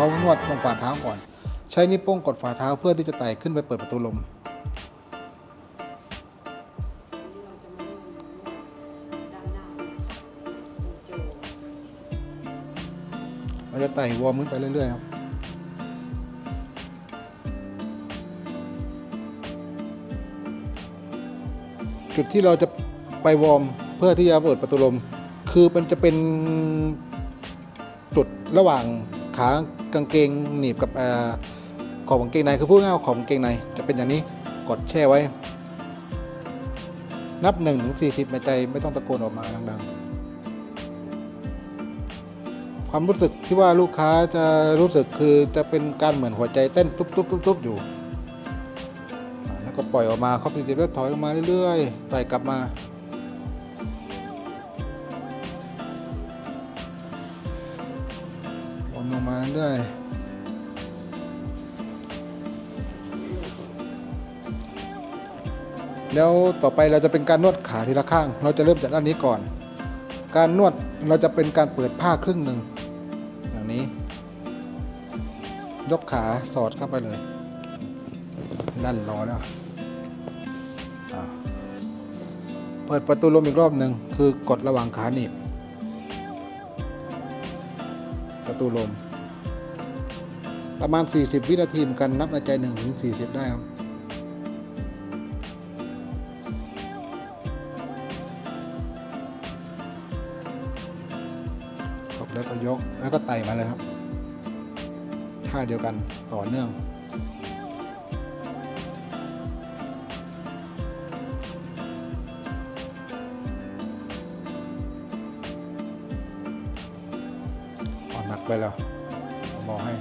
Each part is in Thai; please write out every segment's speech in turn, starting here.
านวดตรงฝ่าเท้าก่อน ใช้นิ้วโป้งกดฝ่าเท้าเพื่อที่จะไต่ขึ้นไปเปิดประตูลมเราจะมาเริ่มด้านหน้าโจเราจะไต่วอร์มขึ้นไปเรื่อยๆครับจุดที่เราจะไปวอร์มเพื่อที่จะเปิดประตูลม คือมันจะเป็นจุดระหว่าง ขากางเกงหนีบกับอขอบกางเกงในคือพูดง่ายๆขอบกางเกงในจะเป็นอย่างนี้กดแช่ไว้ นับ1นถึงสีในใจไม่ต้องตะโกนออกมาดังๆ ความรู้สึกที่ว่าลูกค้าจะรู้สึกคือจะเป็นการเหมือนหัวใจเต้นทุบๆๆอยู่แล้วก็ปล่อยออกมาครบสี่สิบแล้วถอยลงมาเรื่อยๆไต่กลับมา วนลงมาเรื่อยแล้วต่อไปเราจะเป็นการนวดขาทีละข้าง เราจะเริ่มจากด้านนี้ก่อน การนวดเราจะเป็นการเปิดผ้าครึ่งหนึ่งอย่างนี้ ยกขาสอดเข้าไปเลยนั่นรอแล้วเปิดประตูลมอีกรอบหนึ่งคือกดระหว่างขาหนีบประตูลม ประมาณ 40 วินาทีเหมือนกันนับในใจ1ถึง40 ได้ครับกแล้วก็ยกแล้วก็ไต่มาเลยครับท่าเดียวกันต่อเนื่องออหนักไปแล้วบอกให้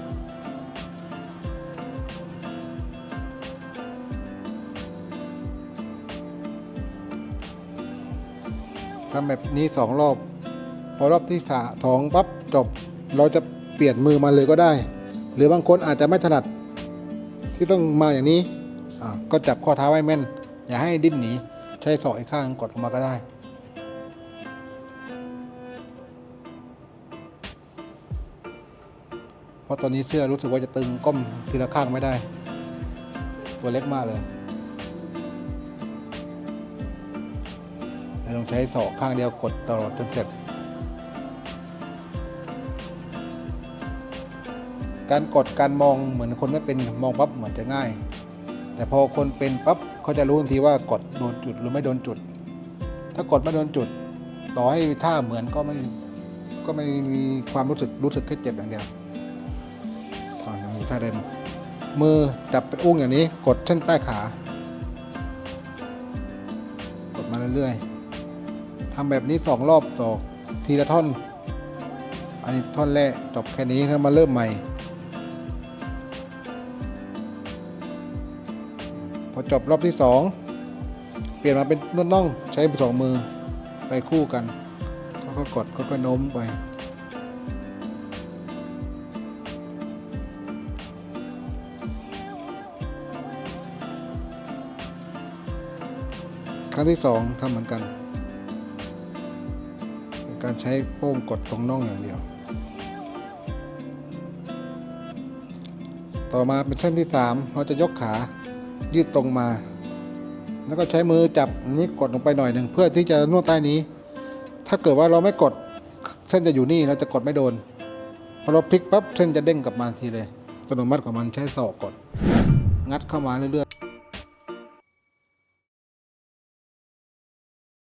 ทำแบบนี้สองรอบ พอรอบที่สาสองปั๊บจบ เราจะเปลี่ยนมือมาเลยก็ได้ หรือบางคนอาจจะไม่ถนัด ที่ต้องมาอย่างนี้ก็จับข้อเท้าไว้แม่น อย่าให้ดิ้นหนี ใช้ศอกอีกข้างกดลงมาก็ได้เพราะตอนนี้เสื้อรู้สึกว่าจะตึงก้มทีละข้างไม่ได้ ตัวเล็กมากเลย ต้องใช้ศอกข้างเดียวกดตลอดจนเสร็จ การกดการมองเหมือนคนไม่เป็นมองปั๊บเหมือนจะง่าย แต่พอคนเป็นปั๊บเขาจะรู้ทันทีว่ากดโดนจุดหรือไม่โดนจุด ถ้ากดไม่โดนจุด ต่อให้ท่าเหมือนก็ไม่ก็ไม่มีความรู้สึกรู้สึกแค่เจ็บอย่างเดียวถองนี้ท่าเดิมมือจับเป็นอุ้งอย่างนี้กดเส้นใต้ขา กดมาเรื่อยๆ ทำแบบนี้สองรอบต่อทีละท่อน อันนี้ท่อนแรกจบแค่นี้แล้วมาเริ่มใหม่ พอจบรอบที่สองเปลี่ยนมาเป็นนวดน่องใช้สองมือไปคู่กันเขาก็กดเขาก็โน้มไปครั้งที่สองทำเหมือนกัน การใช้โป้งกดตรงน่องอย่างเดียว ต่อมาเป็นเส้นที่สามเราจะยกขายืดตรงมา แล้วก็ใช้มือจับนนี้กดลงไปหน่อยหนึ่งเพื่อที่จะนวดใต้นี้ ถ้าเกิดว่าเราไม่กดเส้นจะอยู่นี่เราจะกดไม่โดนพอเราพลิกปั๊บเส้นจะเด้งกลับมาทีเลยอัตโนมัติของมันใช้ศอกกด งัดเข้ามาเรื่อยๆ